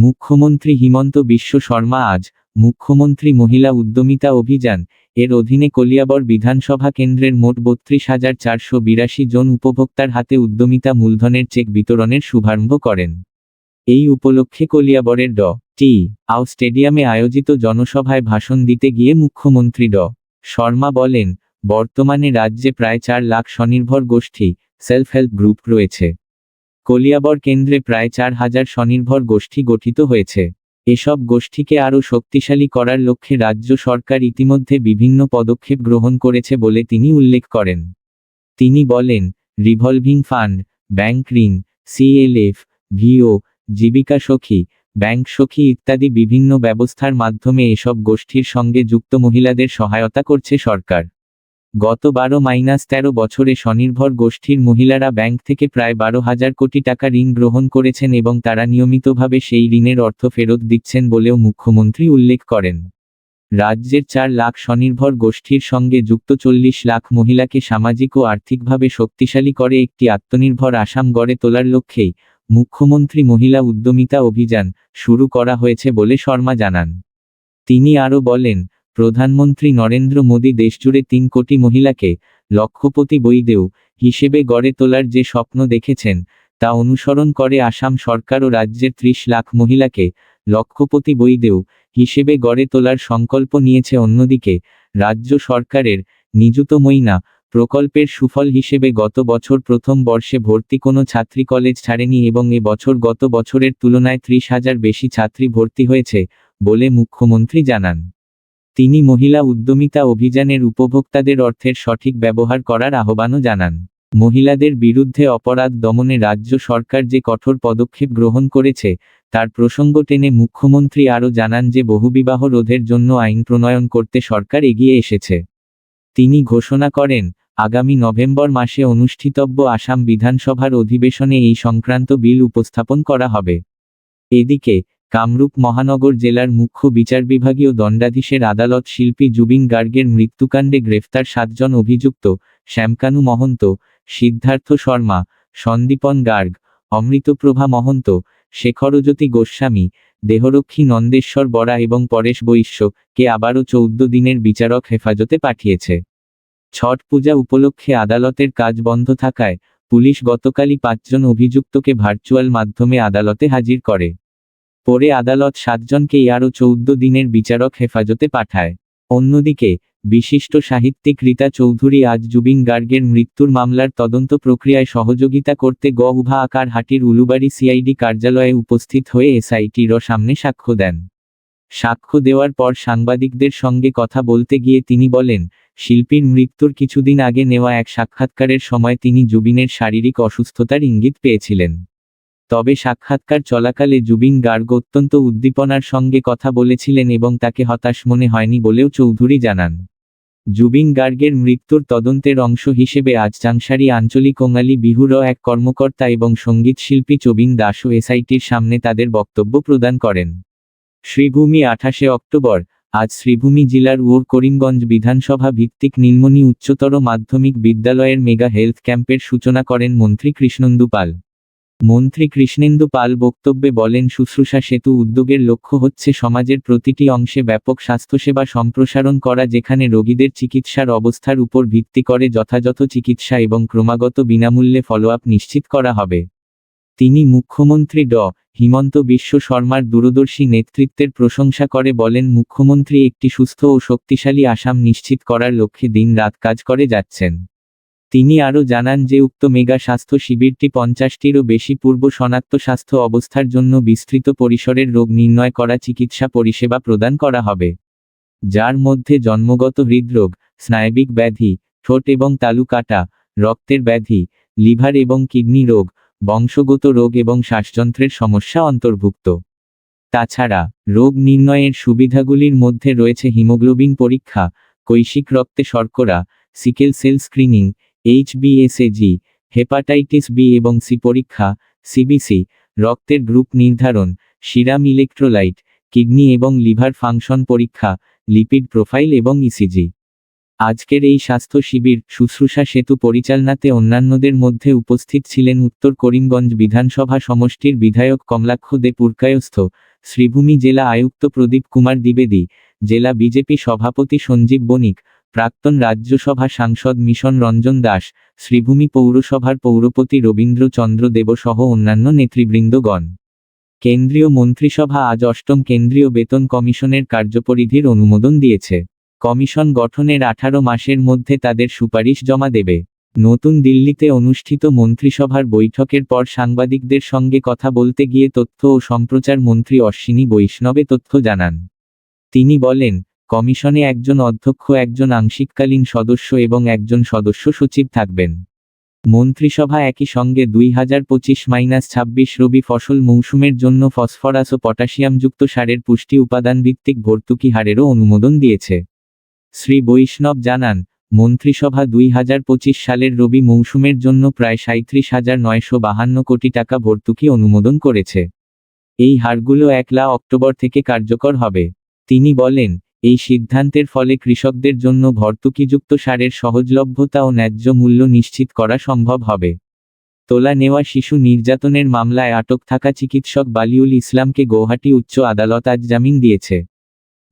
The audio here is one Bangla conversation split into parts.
মুখ্যমন্ত্রী হিমন্ত বিশ্ব শর্মা আজ মুখ্যমন্ত্রী মহিলা উদ্যমিতা অভিযান এর অধীনে কলিয়াবর বিধানসভা কেন্দ্রের মোট বত্রিশ হাজার চারশো বিরাশি জন উপভোক্তার হাতে উদ্যমিতা মূলধনের চেক বিতরণের শুভারম্ভ করেন। এই উপলক্ষে কলিয়াবরের ড. টি. আও স্টেডিয়ামে আয়োজিত জনসভায় ভাষণ দিতে গিয়ে মুখ্যমন্ত্রী ড. শর্মা বলেন, বর্তমানে রাজ্যে প্রায় চার লাখ স্বনির্ভর গোষ্ঠী সেলফ হেল্প গ্রুপ রয়েছে। কলিয়াবর কেন্দ্রে প্রায় চার হাজার স্বনির্ভর গোষ্ঠী গঠিত হয়েছে। এসব গোষ্ঠীকে আরও শক্তিশালী করার লক্ষ্যে রাজ্য সরকার ইতিমধ্যে বিভিন্ন পদক্ষেপ গ্রহণ করেছে বলে তিনি উল্লেখ করেন। তিনি বলেন, রিভলভিং ফান্ড, ব্যাংক ঋণ সিএলএফ ভিও, জীবিকা সখী, ব্যাংক সখী ইত্যাদি বিভিন্ন ব্যবস্থার মাধ্যমে এসব গোষ্ঠীর সঙ্গে যুক্ত মহিলাদের সহায়তা করছে সরকার। গত বারো মাইনাস তেরো বছরে স্বনির্ভর গোষ্ঠীর মহিলারা ব্যাংক থেকে প্রায় বারো হাজার কোটি টাকা ঋণ গ্রহণ করেছেন এবং তারা নিয়মিতভাবে সেই ঋণের অর্থ ফেরত দিচ্ছেন বলেও মুখ্যমন্ত্রী উল্লেখ করেন। রাজ্যের চার লাখ স্বনির্ভর গোষ্ঠীর সঙ্গে যুক্ত চল্লিশ লাখ মহিলাকে সামাজিক ও আর্থিকভাবে শক্তিশালী করে একটি আত্মনির্ভর আসাম গড়ে তোলার লক্ষ্যেই মুখ্যমন্ত্রী মহিলা উদ্যমিতা অভিযান শুরু করা হয়েছে বলে শর্মা জানান। তিনি আরও বলেন প্রধানমন্ত্রী নরেন্দ্র মোদী দেশজুড়ে তিন কোটি মহিলাকে লক্ষপতি বৈদেও হিসেবে গড়ে তোলার যে স্বপ্ন দেখেছেন, তা অনুসরণ করে আসাম সরকার ও রাজ্যের ত্রিশ লাখ মহিলাকে লক্ষপতি বৈদেও হিসেবে গড়ে তোলার সংকল্প নিয়েছে। অন্যদিকে, রাজ্য সরকারের নিযুত মইনা প্রকল্পের সুফল হিসেবে গত বছর প্রথম বর্ষে ভর্তি কোনো ছাত্রী কলেজ ছাড়েনি এবং এ বছর গত বছরের তুলনায় ত্রিশ হাজার বেশি ছাত্রী ভর্তি হয়েছে বলে মুখ্যমন্ত্রী জানান। তিনি মহিলা উদ্যমিতা অভিযানের উপভোক্তাদের অর্থের সঠিক ব্যবহার করার আহ্বানও জানান। মহিলাদের বিরুদ্ধে অপরাধ দমনে রাজ্য সরকার যে কঠোর পদক্ষেপ গ্রহণ করেছে, তার প্রসঙ্গ টেনে মুখ্যমন্ত্রী আরও জানান যে বহুবিবাহ রোধের জন্য আইন প্রণয়ন করতে সরকার এগিয়ে এসেছে। তিনি ঘোষণা করেন, আগামী নভেম্বর মাসে অনুষ্ঠিতব্য আসাম বিধানসভার অধিবেশনে এই সংক্রান্ত বিল উপস্থাপন করা হবে। এদিকে কামরূপ মহানগর জেলার মুখ্য বিচার বিভাগীয় দণ্ডাধীশের আদালত শিল্পী জুবিন গার্গের মৃত্যুকাণ্ডে গ্রেফতার সাতজন অভিযুক্ত, শ্যামকানু মহন্ত, সিদ্ধার্থ শর্মা, সন্দীপন গার্গ, অমৃতপ্রভা মহন্ত, শেখরজ্যোতি গোস্বামী, দেহরক্ষী নন্দেশ্বর বরা এবং পরেশ বৈশ্য, কে আবারও চৌদ্দ দিনের বিচারক হেফাজতে পাঠিয়েছে। ছট পূজা উপলক্ষে আদালতের কাজ বন্ধ থাকায় পুলিশ গতকালই পাঁচজন অভিযুক্তকে ভার্চুয়াল মাধ্যমে আদালতে হাজির করে। পরে আদালত সাতজনকে আরও চৌদ্দ দিনের বিচারক হেফাজতে পাঠায়। অন্যদিকে, বিশিষ্ট সাহিত্যিক রীতা চৌধুরী আজ জুবিন গার্গের মৃত্যুর মামলার তদন্ত প্রক্রিয়ায় সহযোগিতা করতে গ আকার হাটির উলুবাড়ি সিআইডি কার্যালয়ে উপস্থিত হয়ে এসআইটির সামনে সাক্ষ্য দেন। সাক্ষ্য দেওয়ার পর সাংবাদিকদের সঙ্গে কথা বলতে গিয়ে তিনি বলেন, শিল্পীর মৃত্যুর কিছুদিন আগে নেওয়া এক সাক্ষাৎকারের সময় তিনি জুবিনের শারীরিক অসুস্থতার ইঙ্গিত পেয়েছিলেন। তবে সাক্ষাৎকার চলাকালে জুবিন গার্গ অত্যন্ত উদ্দীপনার সঙ্গে কথা বলেছিলেন এবং তাকে হতাশ মনে হয়নি বলেও চৌধুরী জানান। জুবিন গার্গের মৃত্যুর তদন্তের অংশ হিসেবে আজ চাংসারি আঞ্চলিক ওঙালি বিহুরও এক কর্মকর্তা এবং সঙ্গীতশিল্পী চবিন দাসও এসআইটির সামনে তাদের বক্তব্য প্রদান করেন। শ্রীভূমি আঠাশে অক্টোবর, আজ শ্রীভূমি জেলার ওর করিমগঞ্জ বিধানসভা ভিত্তিক নীলমণি উচ্চতর মাধ্যমিক বিদ্যালয়ের মেগা হেলথ ক্যাম্পের সূচনা করেন মন্ত্রী কৃষ্ণন্দু পাল। মন্ত্রী কৃষ্ণেন্দু পাল বক্তব্যে বলেন, শুশ্রূষা সেতু উদ্যোগের লক্ষ্য হচ্ছে সমাজের প্রতিটি অংশে ব্যাপক স্বাস্থ্যসেবা সম্প্রসারণ করা, যেখানে রোগীদের চিকিৎসার অবস্থার উপর ভিত্তি করে যথাযথ চিকিৎসা এবং ক্রমাগত বিনামূল্যে ফলোআপ নিশ্চিত করা হবে। তিনি মুখ্যমন্ত্রী ড. হিমন্ত বিশ্ব শর্মার দূরদর্শী নেতৃত্বের প্রশংসা করে বলেন, মুখ্যমন্ত্রী একটি সুস্থ ও শক্তিশালী আসাম নিশ্চিত করার লক্ষ্যে দিন রাত কাজ করে যাচ্ছেন। তিনি আরও জানান যে উক্ত মেগা স্বাস্থ্য শিবিরটি পঞ্চাশটিরও বেশি পূর্ব শনাক্ত স্বাস্থ্য অবস্থার জন্য বিস্তৃত পরিসরের রোগ নির্ণয় করা চিকিৎসা পরিষেবা প্রদান করা হবে, যার মধ্যে জন্মগত হৃদরোগ, স্নায়বিক ব্যাধি, ঠোঁট এবং তালু কাটা, রক্তের ব্যাধি, লিভার এবং কিডনি রোগ, বংশগত রোগ এবং শ্বাসযন্ত্রের সমস্যা অন্তর্ভুক্ত। তাছাড়া, রোগ নির্ণয়ের সুবিধাগুলির মধ্যে রয়েছে হিমোগ্লোবিন পরীক্ষা, কৈশিক রক্তে শর্করা, সিকেল সেল স্ক্রিনিং এইচবিএসএজি, হেপাটাইটিস বি এবং সি পরীক্ষা, সিবিসি, রক্তের গ্রুপ নির্ধারণ, সিরাম ইলেকট্রোলাইট, কিডনি এবং লিভার ফাংশন পরীক্ষা, লিপিড প্রোফাইল এবং ইসিজি। আজকের এই স্বাস্থ্য শিবির শুশ্রূষা সেতু পরিচালনাতে অন্যান্যদের মধ্যে উপস্থিত ছিলেন উত্তর করিমগঞ্জ বিধানসভা সমষ্টির বিধায়ক কমলাক্ষ দে পুরকায়স্থ, শ্রীভূমি জেলা আয়ুক্ত প্রদীপ কুমার দ্বিবেদী, জেলা বিজেপি সভাপতি সঞ্জীব বণিক প্রাক্তন রাজ্যসভা সাংসদ মিশন রঞ্জন দাস, শ্রীভূমি পৌরসভার পৌরপতি রবীন্দ্র চন্দ্র দেব সহ অন্যান্য নেতৃবৃন্দগণ। কেন্দ্রীয় মন্ত্রিসভা আজ অষ্টম কেন্দ্রীয় বেতন কমিশনের কার্যপরিধির অনুমোদন দিয়েছে। কমিশন গঠনের আঠারো মাসের মধ্যে তাদের সুপারিশ জমা দেবে। নতুন দিল্লিতে অনুষ্ঠিত মন্ত্রিসভার বৈঠকের পর সাংবাদিকদের সঙ্গে কথা বলতে গিয়ে তথ্য ও সম্প্রচার মন্ত্রী অশ্বিনী বৈষ্ণবে তথ্য জানান। তিনি বলেন কমিশনে একজন অধ্যক্ষ, একজন আংশিককালীন সদস্য এবং একজন সদস্য সচিব থাকবেন। মন্ত্রিসভা একই সঙ্গে দুই হাজার পঁচিশ মাইনাস ছাব্বিশ রবি ফসল মৌসুমের জন্য ফসফরাস ও পটাশিয়ামযুক্ত সারের পুষ্টি উপাদান ভিত্তিক ভর্তুকি হারেরও অনুমোদন দিয়েছে। শ্রী বৈষ্ণব জানান, মন্ত্রিসভা দুই হাজার পঁচিশ সালের রবি মৌসুমের জন্য প্রায় সাঁত্রিশ হাজার নয়শো বাহান্ন কোটি টাকা ভর্তুকি অনুমোদন করেছে। এই হারগুলো একলা অক্টোবর থেকে কার্যকর হবে। তিনি বলেন এই সিদ্ধান্তের ফলে কৃষকদের জন্য ভর্তুকিযুক্ত সারের সহজলভ্যতা ও ন্যায্য মূল্য নিশ্চিত করা সম্ভব হবে। তোলা নেওয়া শিশু নির্যাতনের মামলায় আটক থাকা চিকিৎসক বালিউল ইসলামকে গৌহাটি উচ্চ আদালত আজ জামিন দিয়েছে।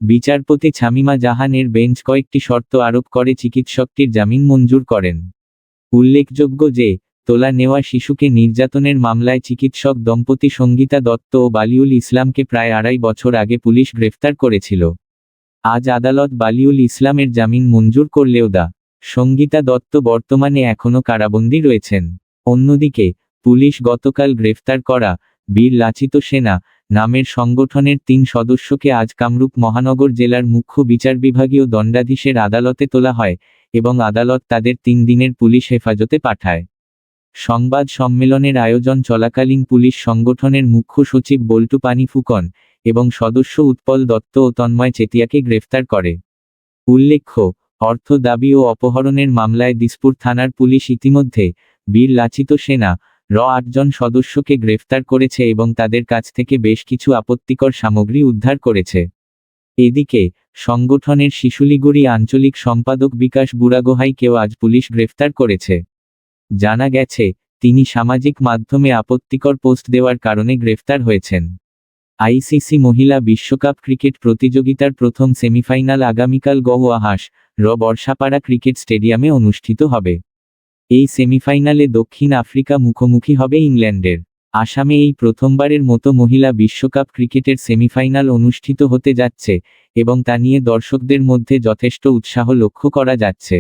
বিচারপতি ছামিমা জাহানের বেঞ্চ কয়েকটি শর্ত আরোপ করে চিকিৎসকটির জামিন মঞ্জুর করেন। উল্লেখযোগ্য যে, তোলা নেওয়া শিশুকে নির্যাতনের মামলায় চিকিৎসক দম্পতি সঙ্গীতা দত্ত ও বালিউল ইসলামকে প্রায় আড়াই বছর আগে পুলিশ গ্রেফতার করেছিল। আজ আদালত বালিউল ইসলামের জামিন মঞ্জুর করলেও দা, সঙ্গীতা দত্ত বর্তমানে এখনও কারাবন্দী রয়েছেন। অন্যদিকে, পুলিশ গতকাল গ্রেফতার করা বীর লাচিত সেনা নামের সংগঠনের তিন সদস্যকে আজ কামরূপ মহানগর জেলার মুখ্য বিচার বিভাগীয় দণ্ডাধীশের আদালতে তোলা হয় এবং আদালত তাদের তিন দিনের পুলিশ হেফাজতে পাঠায়। সংবাদ সম্মেলনের আয়োজন চলাকালীন পুলিশ সংগঠনের মুখ্য সচিব বল্টু পানি ফুকন এবং সদস্য উৎপল দত্ত ও তন্ময় চেতিয়াকে গ্রেফতার করে। উল্লেখ্য, অর্থ দাবি ও অপহরণের মামলায় দিসপুর থানার পুলিশ ইতিমধ্যে বীর লাচিত সেনা, র আটজন সদস্যকে গ্রেফতার করেছে এবং তাদের কাছ থেকে বেশ কিছু আপত্তিকর সামগ্রী উদ্ধার করেছে। এদিকে, সংগঠনের শিশুলিগুড়ি আঞ্চলিক সম্পাদক বিকাশ বুড়াগোহাইকেও আজ পুলিশ গ্রেফতার করেছে। জানা গেছে, তিনি সামাজিক মাধ্যমে আপত্তিকর পোস্ট দেওয়ার কারণে গ্রেফতার হয়েছেন। আইসিসি মহিলা বিশ্বকাপ ক্রিকেট প্রতিযোগিতার প্রথম সেমিফাইনাল আগামীকাল গওয়াহাস, র বর্ষাপাড়া ক্রিকেট স্টেডিয়ামে অনুষ্ঠিত হবে। এই সেমিফাইনালে দক্ষিণ আফ্রিকা মুখোমুখি হবে ইংল্যান্ডের। আসামে এই প্রথমবারের মতো মহিলা বিশ্বকাপ ক্রিকেটের সেমিফাইনাল অনুষ্ঠিত হতে যাচ্ছে এবং তা নিয়ে দর্শকদের মধ্যে যথেষ্ট উৎসাহ লক্ষ্য করা যাচ্ছে।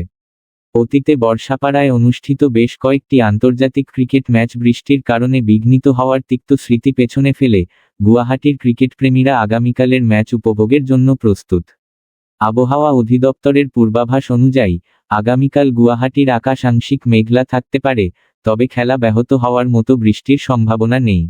অতীতে বর্ষাপাড়ায় অনুষ্ঠিত বেশ কয়েকটি আন্তর্জাতিক ক্রিকেট ম্যাচ বৃষ্টির কারণে বিঘ্নিত হওয়ার তিক্ত স্মৃতি পেছনে ফেলে গুয়াহাটির ক্রিকেটপ্রেমীরা আগামীকালের ম্যাচ উপভোগের জন্য প্রস্তুত। আবহাওয়া অধিদপ্তরের পূর্বাভাস অনুযায়ী, আগামীকাল গুয়াহাটির আকাশ আংশিক মেঘলা থাকতে পারে, তবে খেলা ব্যাহত হওয়ার মতো বৃষ্টির সম্ভাবনা নেই।